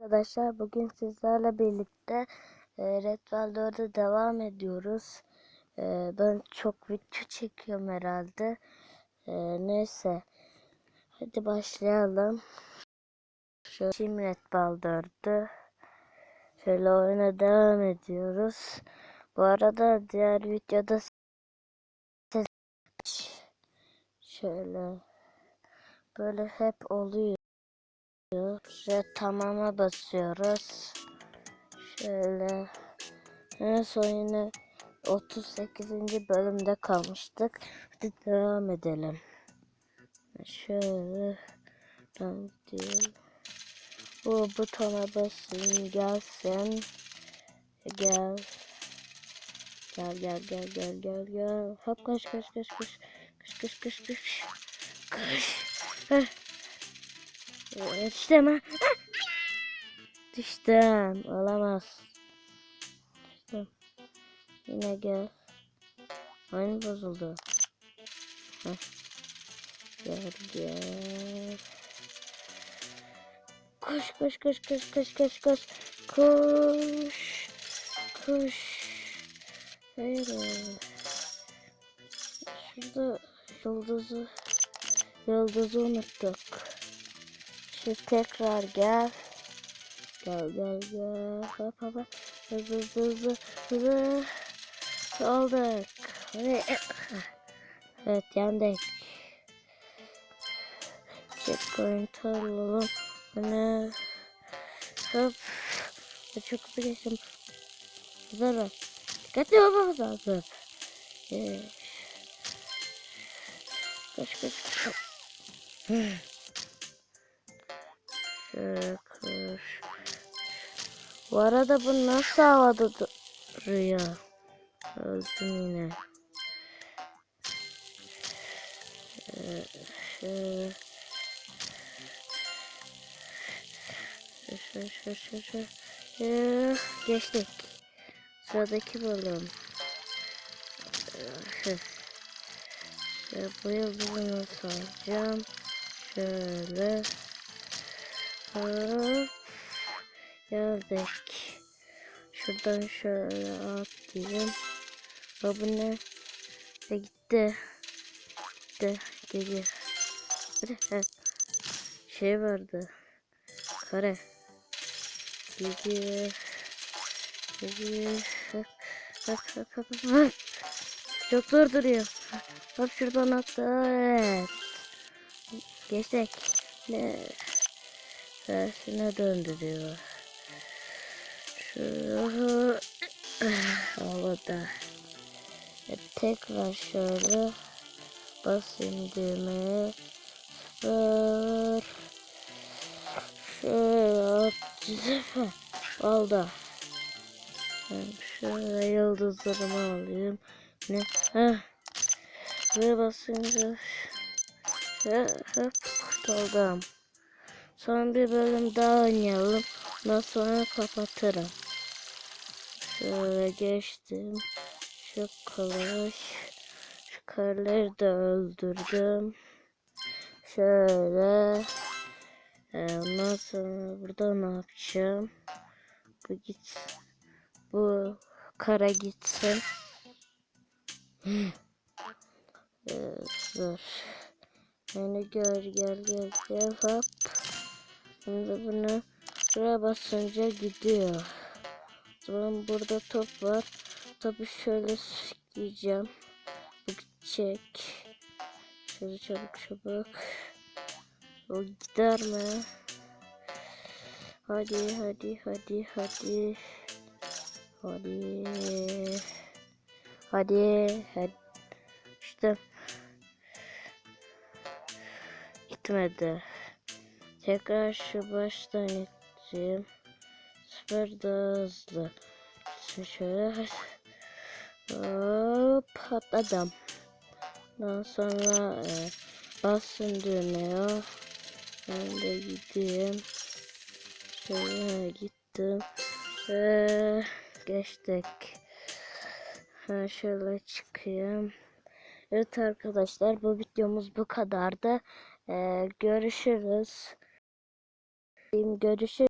Arkadaşlar bugün sizlerle birlikte e, Red Bull 4'e devam ediyoruz. E, ben çok video çekiyorum herhalde. E, neyse. Hadi başlayalım. Şu Team Red Bull 4'ü. Şöyle oyuna devam ediyoruz. Bu arada diğer videoda şöyle böyle hep oluyor. Ve tamama basıyoruz. Şöyle. En son yine 38. bölümde kalmıştık. Hadi devam edelim. Şöyle. Ben diyorum. Bu butona basın gelsin. Gel. Gel gel gel gel gel gel. Hop koş koş koş koş. Koş koş koş koş. Koş. Heh. Yetiştim ha. Düştüm. Olamaz. Düştüm. Yine gel. Oyun bozuldu. Heh. Gel gel. Koş koş koş koş koş koş koş. Koş. Koş. Hayır. Şurada yıldızı yıldızı unuttuk. Şu tekrar gel. Gel gel gel. Hop hop hop. Hızlı hızlı hızlı. Aldık. Evet yendik. Checkpoint alalım. Bunu. Hop. Çok. Güzel ol. Dikkatli olmamız lazım. Evet. Kaç kaç kaç. Kır. Bu arada bu nasıl havada duruyor? Öldüm yine. Geçtik. Sıradaki bölüm. Şöyle bu yıldızını saracağım. Şöyle. Hop. Geldik. Şuradan şöyle atlayayım. Ha bu ne? Ve gitti. Gitti. He. Şey vardı. Kare. Gidiyor. Gidiyor. Hop. Hop hop hop hop. Çok zor duruyor. Hop şuradan atla. Evet. Geçtik. Ne? Tersine döndürüyor. Şu havada. E, tekrar şöyle basayım düğmeye. Sıfır. Şöyle at. Oldu. Ben şöyle yıldızlarımı alayım. Ne? Heh. Ve basınca hop kurtuldum. Son bir bölüm daha oynayalım. Ondan sonra kapatırım. Şöyle geçtim. Şu kılıç. Şu karları da öldürdüm. Şöyle. Ee, ondan sonra burada ne yapacağım? Bu git. Bu kara gitsin. ee, dur. Beni gör gel gel gel hop. Şimdi bunu buraya basınca gidiyor. Zaman burada top var. Topu şöyle. Bu gidecek. Şöyle çabuk çabuk. O gider mi? Hadi hadi hadi hadi. Hadi. Hadi. Hadi. İşte. Gitmedi. Tekrar şu baştan gideceğim. Süper daha hızlı. Şimdi şöyle hop atladım. Daha sonra e, basın düğmeye. Ben de gideyim. Şöyle gittim. Ve geçtik. Ha, şöyle çıkayım. Evet arkadaşlar bu videomuz bu kadardı. Ee, görüşürüz. Görüşürüz.